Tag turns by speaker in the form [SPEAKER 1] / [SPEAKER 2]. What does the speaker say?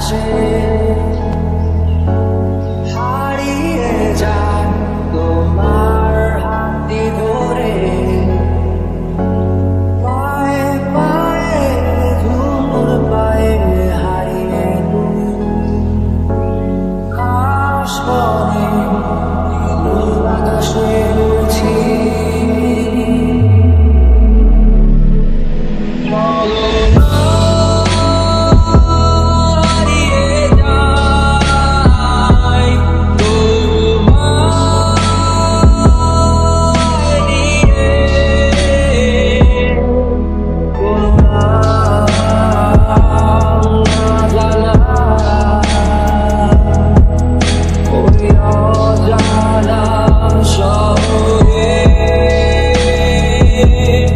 [SPEAKER 1] আকাশে হারিয়ে যায় তোমার হাতি ধরে। পায়ে পায়ে ধুমুর পায়ে হারিয়ে আকাশ yeah.